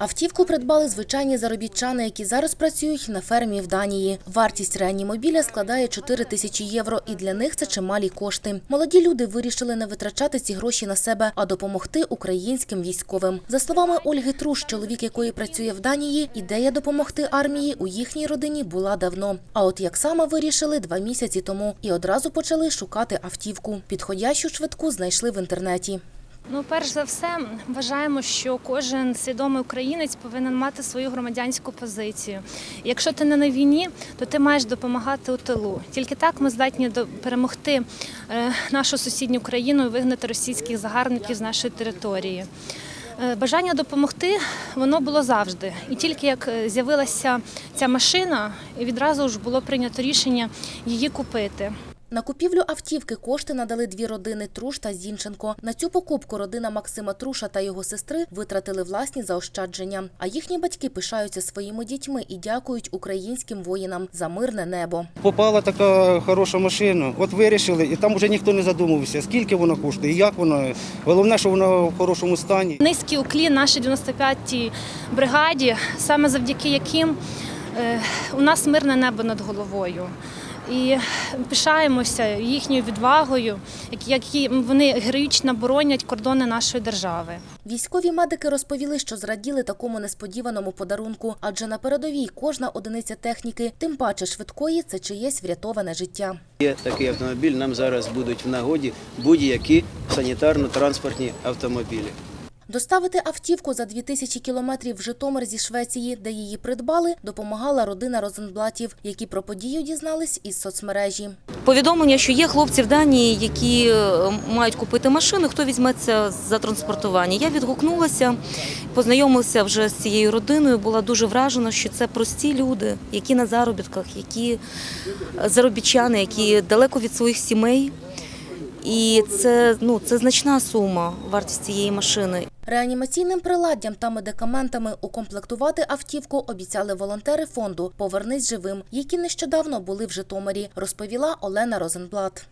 Автівку придбали звичайні заробітчани, які зараз працюють на фермі в Данії. Вартість реанімобіля складає 4 тисячі євро, і для них це чималі кошти. Молоді люди вирішили не витрачати ці гроші на себе, а допомогти українським військовим. За словами Ольги Труш, чоловік якої працює в Данії, ідея допомогти армії у їхній родині була давно. А от як саме вирішили два місяці тому і одразу почали шукати автівку. Підходящу швидку знайшли в інтернеті. Ну, перш за все, вважаємо, що кожен свідомий українець повинен мати свою громадянську позицію. Якщо ти не на війні, то ти маєш допомагати у тилу. Тільки так ми здатні перемогти е, нашу сусідню країну і вигнати російських загарбників з нашої території. Е, Бажання допомогти воно було завжди. І тільки як е, з'явилася ця машина, відразу ж було прийнято рішення її купити. На купівлю автівки кошти надали дві родини Труш та Зінченко. На цю покупку родина Максима Труша та його сестри витратили власні заощадження. А їхні батьки пишаються своїми дітьми і дякують українським воїнам за мирне небо. Попала така хороша машина, от вирішили, і там вже ніхто не задумувався, скільки вона коштує, і як вона. Головне, що вона в хорошому стані. Низький уклін нашій 95-й бригаді, саме завдяки яким е, у нас мирне небо над головою. І пишаємося їхньою відвагою, які- вони героїчно боронять кордони нашої держави. Військові медики розповіли, що зраділи такому несподіваному подарунку, адже на передовій кожна одиниця техніки, тим паче швидкої, це чиєсь врятоване життя. Є такий автомобіль, нам зараз будуть в нагоді будь-які санітарно-транспортні автомобілі. Доставити автівку за 2000 кілометрів в Житомир зі Швеції, де її придбали, допомагала родина Розенблатів, які про подію дізнались із соцмережі. Повідомлення, що є хлопці в Данії, які е, мають купити машину, хто візьметься за транспортування. Я відгукнулася, познайомилася вже з цією родиною. Була дуже вражена, що це прості люди, які на заробітках, які е, заробітчани, які далеко від своїх сімей. І це ну це значна сума вартість цієї машини. Реанімаційним приладдям та медикаментами укомплектувати автівку обіцяли волонтери фонду Повернись живим, які нещодавно були в Житомирі, розповіла Олена Розенблат.